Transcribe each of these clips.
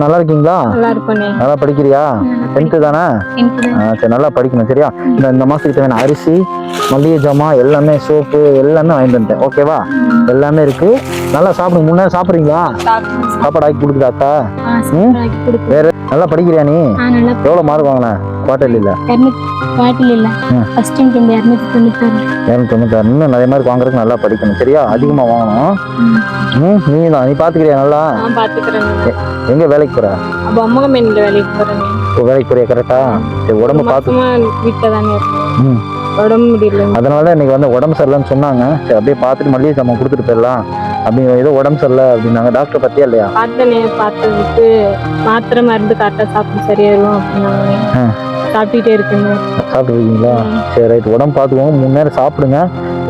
நல்லா இருக்கீங்களா நல்லா படிக்கிறியா? டென்த்து தானே? சரி நல்லா படிக்கணும் சரியா? இந்த இந்த மாதத்துக்கு தேவையான அரிசி மளிகை ஜாமான் எல்லாமே சோப்பு எல்லாமே வாங்கிட்டு வந்துட்டேன். ஓகேவா எல்லாமே இருக்கு. நல்லா சாப்பிடுங்க. முன்னே சாப்பிட்றீங்களா? சாப்பாடு ஆக்கி கொடுக்குதாக்கா வேற நல்லா படிக்கிறியா நீ? எவ்வளோ மார்க் வாங்கின? குவார்டர்லியில் ம். ஃபர்ஸ்ட் டுவெண்ட்டி இரநூத்தி தொண்ணூத்தாறு இரநூத்தி தொண்ணூத்தாறு இன்னும் நிறைய மார்க் வாங்குறதுக்கு நல்லா படிக்கணும். சரியா? அதிகமாக வாங்கணும். ம். நீ தான் நீ பார்த்துக்கிறியா நல்லா? எங்கே வேலைக்கு போகிற அப்போ அம்மா மென்ல வேலைக்கு போறேன் இப்போ வேலைக்கு போறியா? கரெக்டா சரி உடம்பு பார்த்து வீட்டில் தானே ம். உடம்பு முடியல அதனால தான் இன்னைக்கு வந்து உடம்பு சரியில்லைன்னு சொன்னாங்க. சரி அப்படியே பார்த்துட்டு மளிகை சாமான் கொடுத்துட்டு போயிடலாம். அப்படி ஏதோ உடம்பு சரியில்லை அப்படின்னாங்க. டாக்டர் பத்தியா இல்லையா? பார்த்தனே பார்த்ததுக்கு மாத்திரை மருந்து கரெக்டாக சாப்பிட்டு சரியாயிரும் அப்படின்னாங்க. சாப்பிட்டுட்டே இருக்குங்க. சாப்பிட்டு இருக்கீங்களா சரி ரைட். உடம்பு பார்த்துக்கோங்க. மூணு நேரம் சாப்பிடுங்க.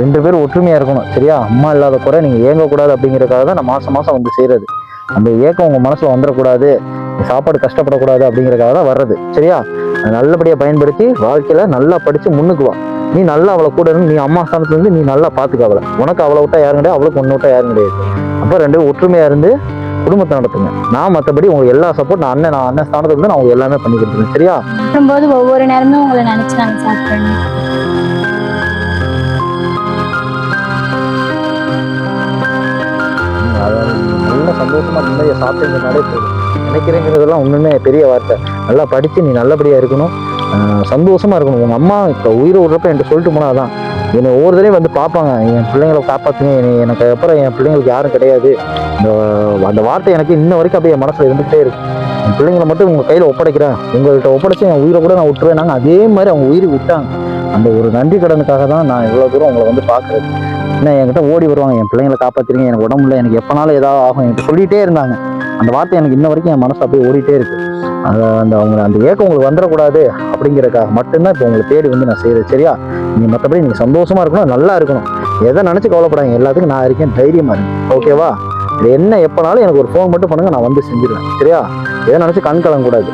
ரெண்டு பேரும் ஒற்றுமையாக இருக்கணும் சரியா? அம்மா இல்லாத குறை நீங்கள் ஏங்கக்கூடாது அப்படிங்கிறதுக்காக தான் நான் மாதம் மாதம் வந்து செய்கிறது அந்த ஏக்கம் உங்கள் மனசில் வந்துடக்கூடாது சாப்பாடு கஷ்டப்படக்கூடாது அப்படிங்கிறதுக்காக தான் வர்றது சரியா? நல்லபடியாக பயன்படுத்தி வாழ்க்கையில் நல்லா படித்து முன்னுக்கு வா. நீ நல்லா அவளை கூட இருந்து நீ அம்மா ஸ்தானத்துல இருந்து நீ நல்லா பார்த்துக்க அவளை. உனக்கு அவளை விட்டா யாரும் கிடையாது? அவளுக்கு ஒன்று விட்டா யாரும் கிடையாது. அப்போ ரெண்டு ஒற்றுமையாக இருந்து குடும்பத்தை நடத்துங்க. நான் மற்றபடி உங்களுக்கு எல்லா சப்போர்ட் நான் அண்ணன் நான் அண்ணன் ஸ்தானத்துல இருந்து நான் உங்களுக்கு எல்லாமே பண்ணி கொடுத்துருவேன். சரியா? சாப்பிடும்போது ஒவ்வொரு நேரமும் உங்களை நினைச்சு நாங்கள் சாப்பிட்றோம் நல்ல சந்தோஷமா நிம்மதியை சாப்பிட்டீங்கனாலே போதும் நினைக்கிறேங்கிறதெல்லாம் ஒண்ணுமே பெரிய வார்த்தை. நல்லா படிச்சு நீ நல்லபடியா இருக்கணும். சந்தோஷமாக இருக்கணும். உங்கள் அம்மா இப்போ உயிரை விடுறப்ப என்கிட்ட சொல்லிட்டு போனால் தான் என்னை ஒவ்வொரு தடவையும் வந்து பார்ப்பாங்க. என் பிள்ளைங்களை காப்பாற்றுங்க என்னை- எனக்கு அப்புறம் என் பிள்ளைங்களுக்கு யாரும் கிடையாது. இந்த அந்த வார்த்தை எனக்கு இன்ன வரைக்கும் அப்படியே என் இருந்துகிட்டே இருக்கு. என் பிள்ளைங்களை மட்டும் உங்கள் கையில் ஒப்படைக்கிறேன். உங்கள்கிட்ட ஒப்படைச்சி என் உயிரை கூட நான் விட்டுருவேன் அதே மாதிரி அவங்க உயிரை விட்டாங்க. அந்த ஒரு நன்றி கடனுக்காக தான் நான் இவ்வளோ தூரம் உங்களை வந்து பார்க்குறது. என்ன என்கிட்ட ஓடி வருவாங்க. என் பிள்ளைங்களை காப்பாற்றிருங்க எனக்கு உடம்புல எனக்கு எப்போனாலும் ஏதாவது ஆகும். எனக்கு சொல்லிகிட்டே இருந்தாங்க. அந்த வார்த்தை எனக்கு இன்ன வரைக்கும் என் மனசு அப்படியே ஓடிட்டே இருக்கு. அது அந்த அவங்க அந்த ஏக்கம் உங்களுக்கு வந்துடக்கூடாது அப்படிங்கிறக்காக மட்டும்தான் இப்போ உங்களை தேடி வந்து நான் செய்கிறேன் சரியா? நீ மற்றபடி நீங்கள் சந்தோஷமாக இருக்கணும் நல்லா இருக்கணும். எதை நினச்சி கவலைப்படாங்க எல்லாத்துக்கும் நான் இருக்கேன் தைரியமாக இருக்கேன். ஓகேவா இது என்ன எப்போனாலும் எனக்கு ஒரு ஃபோன் மட்டும் பண்ணுங்கள் நான் வந்து செஞ்சிடுவேன் சரியா? எதை நினச்சி கண் கலங்கக்கூடாது.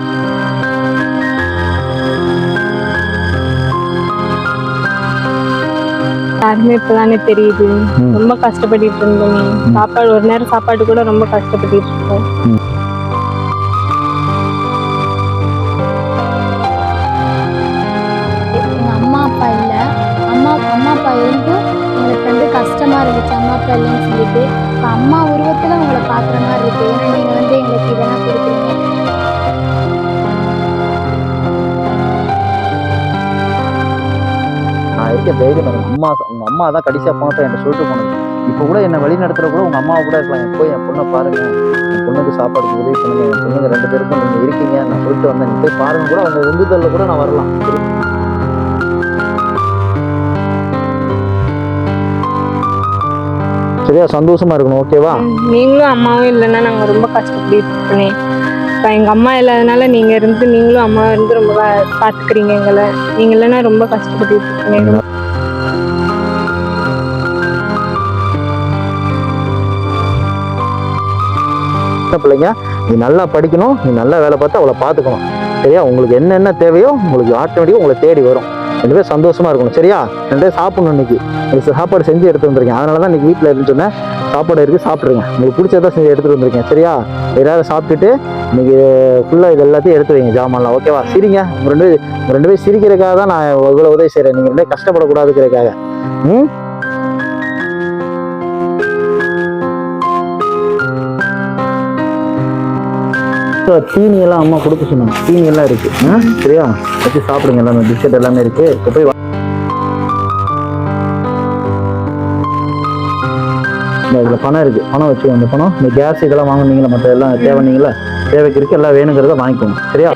யாருமே இப்பதானே தெரியுது. ரொம்ப கஷ்டப்பட்டுட்டு இருந்தோமே. சாப்பாடு ஒரு நேரம் சாப்பாடு கூட ரொம்ப கஷ்டப்பட்டுட்டு இருக்கோம் எங்கள் அம்மா அப்பா இல்லை. அம்மா அம்மா அப்பா இருந்தும் எங்களுக்கு வந்து கஷ்டமாக இருந்துச்சு. அம்மா அப்பா இல்லைன்னு சொல்லிட்டு. இப்போ அம்மா உருவத்தில் உங்களை பார்க்குற மாதிரி இருக்கு. ஏன்னா நீங்கள் வந்து எங்களுக்கு இதெல்லாம் கொடுக்குறீங்க. நான் தைரியம் எனக்கு. அம்மா உங்க அம்மா தான் கடைசியா போனப்ப என்கிட்ட சொல்லிட்டு போனது. இப்போ கூட என்ன வழி நடத்துற கூட உங்க அம்மாவை கூட இருக்கலாம் என் போய் என் பொண்ணை பாருங்க. என் பொண்ணுக்கு சாப்பாடு உதவி பண்ணுங்க என் பொண்ணுங்க ரெண்டு பேருக்கும் நீங்க இருக்கீங்க. நான் சொல்லிட்டு வந்தேன். நீ போய் பாருங்க கூட அவங்க உந்துதல்ல கூட நான் வரலாம். சரி? சரியா? சந்தோஷமா இருக்கணும். ஓகேவா நீங்களும் அம்மாவும் இல்லைன்னா நாங்கள் ரொம்ப கஷ்டப்பட்டு இருக்கோனே இப்போ எங்கள் அம்மா இல்லாதனால நீங்கள் இருந்து நீங்களும் அம்மா இருந்து ரொம்ப கா- பார்த்துக்கிறீங்க எங்களை. நீங்கள் இல்லைன்னா ரொம்ப கஷ்டப்பட்டு இருக்கோனே சின்ன பிள்ளைங்க நீ நல்லா படிக்கணும் நீ நல்லா வேலை பார்த்து அவளை பார்த்துக்கணும். சரியா? உங்களுக்கு என்னென்ன தேவையோ உங்களுக்கு ஆட்டோமேட்டிக்காக உங்களை தேடி வரும். ரெண்டு பேரும் சந்தோஷமாக இருக்கணும் சரியா? ரெண்டு பேரும் சாப்பிடணும் இன்னைக்கு. இன்னைக்கு சாப்பாடு செஞ்சு எடுத்து வந்திருக்கேன். அதனால தான் இன்னைக்கு வீட்டில் இருந்து சொன்னேன். சாப்பாடு இருக்குது சாப்பிடுங்க உங்களுக்கு பிடிச்சதான் செஞ்சு எடுத்துகிட்டு வந்திருக்கேன் சரியா? எதாவது சாப்பிட்டுட்டு இன்னைக்கு ஃபுல்லாக இது எல்லாத்தையும் எடுத்து வைங்க ஜாமான்லாம் ஓகேவா சிரிங்க. ரெண்டு பேர் ரெண்டு பேர் சிரிக்கிறதுக்காக தான் நான் இவ்வளோ உதவி செய்கிறேன் நீங்கள் ரெண்டு கஷ்டப்படக்கூடாதுக்கிறதுக்காக ம்? தீனி எல்லாம் அம்மா கொடுக்க சொன்னாங்க. தீனி எல்லாம் இருக்கு. ஆ? சரியா? வச்சு சாப்பிடுங்க எல்லாமே. பிஸ்கட் எல்லாமே இருக்கு. இப்போ போய் இதில் பணம் இருக்கு. பணம் வச்சு அந்த பணம். இந்த கேஸ் இதெல்லாம் வாங்கினீங்களா? மற்ற எல்லாம் தேவைனீங்களா? தேவைக்கு இருக்கு எல்லாம் வேணுங்கிறத வாங்கிக்கோங்க. சரியா?